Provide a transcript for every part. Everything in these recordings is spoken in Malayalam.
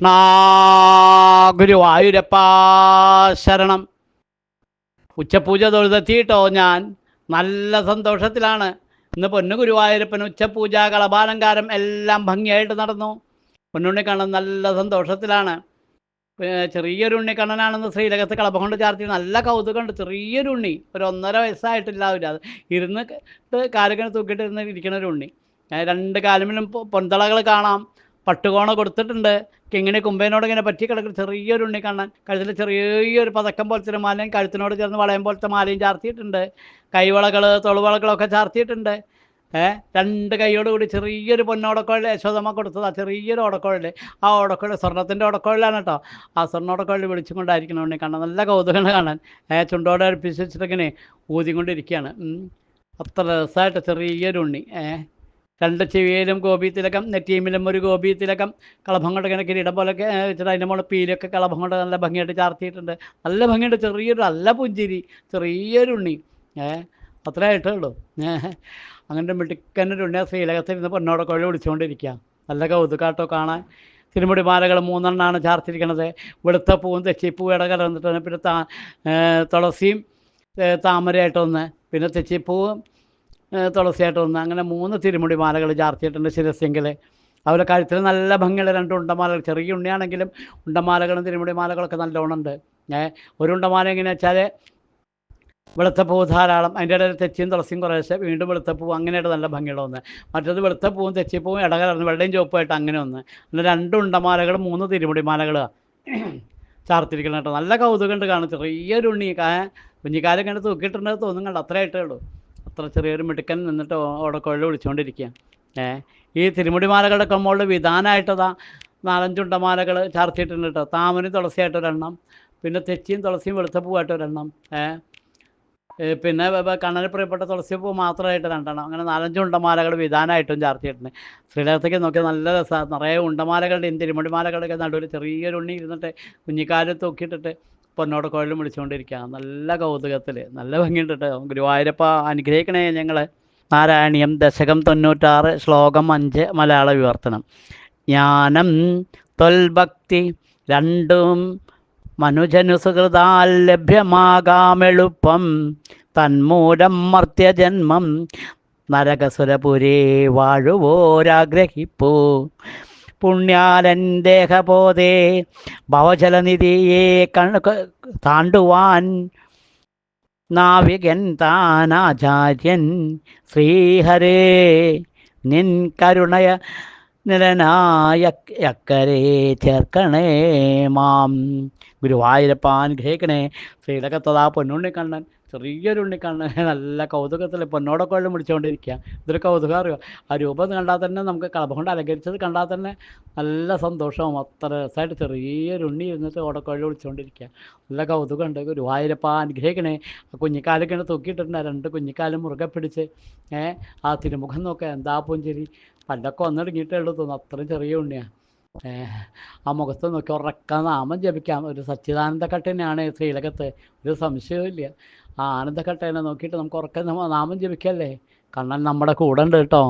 കൃഷ്ണ ഗുരുവായൂരപ്പ ശരണം. ഉച്ചപൂജ തൊഴുതെത്തിയിട്ടോ ഞാൻ? നല്ല സന്തോഷത്തിലാണ്. ഇന്ന് പൊന്നു ഗുരുവായൂരപ്പൻ ഉച്ചപൂജ കളഭാലങ്കാരം എല്ലാം ഭംഗിയായിട്ട് നടന്നു. പൊന്നുണ്ണിക്കണ്ണൻ നല്ല സന്തോഷത്തിലാണ്. ചെറിയൊരു ഉണ്ണിക്കണ്ണനാണെന്ന് ശ്രീലകത്ത് കളഭ കൊണ്ട് ചാർത്തി നല്ല കൗതുകമുണ്ട്. ചെറിയൊരു ഉണ്ണി. ഒരു ഒന്നര വയസ്സായിട്ടില്ലാവില്ല. അത് ഇരുന്ന് കാലുകൾ തൂക്കിയിട്ട് ഇരുന്ന് ഇരിക്കണ ഒരു ഉണ്ണി. രണ്ട് കാലുമിലും പൊന്തളകൾ കാണാം. പട്ടുകോണ കൊടുത്തിട്ടുണ്ട്. കിങ്ങിനെ കുമ്പേനോട് ഇങ്ങനെ പറ്റി കിടക്കുന്ന. ചെറിയൊരു ഉണ്ണി കാണാൻ. കഴുത്തിൽ ചെറിയൊരു പതക്കം പോലത്തെ മാലയും കഴുത്തിനോട് ചേർന്ന് വളയം പോലത്തെ മാലയും ചാർത്തിയിട്ടുണ്ട്. കൈവളകൾ തൊളുവളകളൊക്കെ ചാർത്തിയിട്ടുണ്ട്. ഏഹ് രണ്ട് കൈയോട് കൂടി ചെറിയൊരു പൊന്നോടക്കോഴിൽ യശോദമ്മ കൊടുത്തതാ. ചെറിയൊരു ഓടക്കോഴിൽ. ആ ഓടക്കോഴിൽ സ്വർണത്തിന്റെ ഓടക്കോഴിലാണ് കേട്ടോ. ആ സ്വർണ ഓടക്കോഴിൽ വിളിച്ചും കൊണ്ടായിരിക്കണം ഉണ്ണി കാണാൻ. നല്ല കൗതുകങ്ങൾ കാണാൻ. ഏഹ് ചുണ്ടോടെ അടുപ്പിച്ച് വെച്ചിട്ടിങ്ങനെ ഊതിക്കൊണ്ടിരിക്കുകയാണ്. അത്ര രസമായിട്ട് ചെറിയൊരു ഉണ്ണി. ഏ? രണ്ട് ചെവിയിലും ഗോപി തിലകം നെറ്റീമിലും ഒരു ഗോപി തിലകം. കളഭം കൊണ്ട് ഇങ്ങനെ കിരീടം വെച്ചിട്ട് അതിന്റെ മുകളിൽ പീലൊക്കെ കളഭം കൊണ്ട് നല്ല ഭംഗിയായിട്ട് ചാർത്തിയിട്ടുണ്ട്. നല്ല ഭംഗിയുണ്ട് ചെറിയൊരു നല്ല പുഞ്ചിരി ചെറിയൊരു ഉണ്ണി. ഏഹ് അത്രേ ആയിട്ടേ ഉള്ളൂ ഏ അങ്ങനെ മിടുക്കനൊരു ഉണ്ണി ആ ശ്രീലകത്തിരുന്ന് കുഴൽ വിളിച്ചുകൊണ്ടിരിക്കുക. നല്ല കൗതുകാട്ടോ കാണാൻ. തിരുമുടി മാലകൾ മൂന്നെണ്ണമാണ് ചാർത്തിരിക്കണത്. വെളുത്ത പൂവും തെച്ചിപ്പൂവും കലർന്നിട്ടാണ് പിന്നെ താ തുളസിയും താമരയായിട്ടൊന്ന് പിന്നെ തെച്ചിപ്പൂവും ഏ, തുളസിയായിട്ടൊന്ന് അങ്ങനെ മൂന്ന് തിരുമുടി മാലകൾ ചാർത്തിയിട്ടുണ്ട് ശിരസ്യെങ്കിൽ അതുപോലെ കഴുത്തിൽ നല്ല ഭംഗിയുള്ള രണ്ട് ഉണ്ടമാലകൾ ചെറിയ ഉണ്ണിയാണെങ്കിലും ഉണ്ടമാലകളും തിരുമുടി മാലകളൊക്കെ നല്ലോണം ഉണ്ട് ഏ ഒരു ഉണ്ടമാല എങ്ങനെയാ വെച്ചാൽ വെളുത്ത പൂ ധാരാളം അതിന്റെ ഇടയിൽ തെച്ചിയും തുളസിയും കുറേശ്ശെ വീണ്ടും വെളുത്ത പൂ അങ്ങനെയായിട്ട് നല്ല ഭംഗിയുള്ള ഒന്ന്. മറ്റത് വെളുത്ത പൂവും തെച്ചിപ്പൂവും ഇടകലർന്ന് വെള്ളയും ചുവപ്പായിട്ട് അങ്ങനെ ഒന്ന്. പിന്നെ രണ്ട് ഉണ്ടമാലകൾ മൂന്ന് തിരുമുടി മാലകൾ ചാർത്തിരിക്കണം കേട്ടോ. നല്ല കൗതുകമുണ്ട് കാണും ചെറിയൊരു ഉണ്ണി കുഞ്ഞിക്കാലം കണ്ട് തൂക്കിയിട്ടുണ്ട് തോന്നും കണ്ട അത്ര ഉള്ളൂ. അത്ര ചെറിയൊരു മിടുക്കൻ നിന്നിട്ട് ഓടക്കൊഴൽ വിളിച്ചുകൊണ്ടിരിക്കുക ഏ ഈ തിരുമുടി മാലകളുടെ കൊമ്പോളിൽ വിധാനമായിട്ടതാ നാലഞ്ചുണ്ടമാലകൾ ചാർത്തിയിട്ടുണ്ട് കേട്ടോ താമരയും തുളസിയായിട്ട് ഒരെണ്ണം പിന്നെ തെച്ചിയും തുളസിയും വെളുത്തപ്പൂവായിട്ട് ഒരെണ്ണം ഏ. പിന്നെ കണ്ണന് പ്രിയപ്പെട്ട തുളസി പൂ മാത്രമായിട്ട് രണ്ടെണ്ണം. അങ്ങനെ നാലഞ്ച് ഉണ്ടമാലകൾ വിധാനമായിട്ടും ചാർത്തിയിട്ടുണ്ട്. ശ്രീലകത്തേക്ക് നോക്കിയാൽ നല്ല രസമാണ് നിറയെ ഉണ്ടമാലകളുടെയും തിരുമുടിമാലകളുടെയൊക്കെ നടുവിൽ ചെറിയൊരു ഉണ്ണി ഇരുന്നിട്ട് കുഞ്ഞിക്കാലത്ത് തൂക്കിയിട്ടിട്ട് പൊന്നോട് കോഴിലും വിളിച്ചുകൊണ്ടിരിക്കുക നല്ല കൗതുകത്തിൽ നല്ല ഭംഗിയുണ്ട് കേട്ടോ ഗുരുവായൂരപ്പ അനുഗ്രഹിക്കണേ ഞങ്ങൾ നാരായണീയം ദശകം തൊണ്ണൂറ്റാറ് ശ്ലോകം അഞ്ച് മലയാള വിവർത്തനം. ജ്ഞാനം തൊൽഭക്തി രണ്ടും മനുജനു സുഹൃതാൽ ലഭ്യമാകാമെളുപ്പം തന്മൂലം മർത്യജന്മം നരകസുരപുരേ വാഴുവോരാഗ്രഹിപ്പൂ. പുണ്യാലൻ ദേഹബോധേ ഭവജലനിധിയെ കണ് താണ്ടുവാൻ നാവികൻ താനാചാര്യൻ ശ്രീഹരേ നിൻ കരുണയ നിരനായ അക്കരെ ചേർക്കണേ മാം. ഗുരുവായൂരപ്പ അനുഗ്രഹിക്കണേ ശ്രീലകത്തതാ പൊന്നുണ്ണിക്കണ്ണൻ ചെറിയൊരു ഉണ്ണിക്കണ്ണൻ നല്ല കൗതുകത്തിൽ പൊന്നോടൊക്കെ വെള്ളം പിടിച്ചുകൊണ്ടിരിക്കുക ഇതൊരു കൗതുകം അറിയോ ആ രൂപം കണ്ടാൽ തന്നെ നമുക്ക് കളഭം കൊണ്ട് അലങ്കരിച്ചത് കണ്ടാൽ തന്നെ നല്ല സന്തോഷവും. അത്ര രസമായിട്ട് ചെറിയൊരു ഉണ്ണി ഇരുന്നിട്ട് ഓടക്കൊഴി വിളിച്ചുകൊണ്ടിരിക്കുക നല്ല കൗതുകമുണ്ട്. ഗുരുവായൂരപ്പ അനുഗ്രഹിക്കണേ. കുഞ്ഞിക്കാലൊക്കെ തൂക്കിയിട്ടുണ്ട് രണ്ട് കുഞ്ഞിക്കാലും മുറുകെ പിടിച്ച് ഏഹ് ആ തിരുമുഖം നോക്കുക എന്താ പൂഞ്ചേരി? പണ്ടൊക്കെ വന്നിടങ്ങിയിട്ടേ ഉള്ളൂ തോന്നുന്നു. അത്രയും ചെറിയ ഉണ്ണിയാണ് ആ മുഖത്ത് നോക്കി ഉറക്ക നാമം ജപിക്കാം. ഒരു സച്ചിദാനന്ദ തന്നെയാണ് ശ്രീലകത്ത്. ഒരു സംശയവും ഇല്ല. ആ ആനന്ദക്കട്ടേനെ നോക്കിയിട്ട് നമുക്ക് ഉറക്കം നാമം ജപിക്കല്ലേ? കണ്ണൻ നമ്മുടെ കൂടെ ഉണ്ട് കേട്ടോ.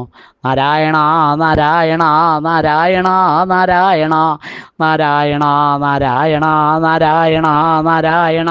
നാരായണ നാരായണ നാരായണ നാരായണ നാരായണ നാരായണ നാരായണ നാരായണ.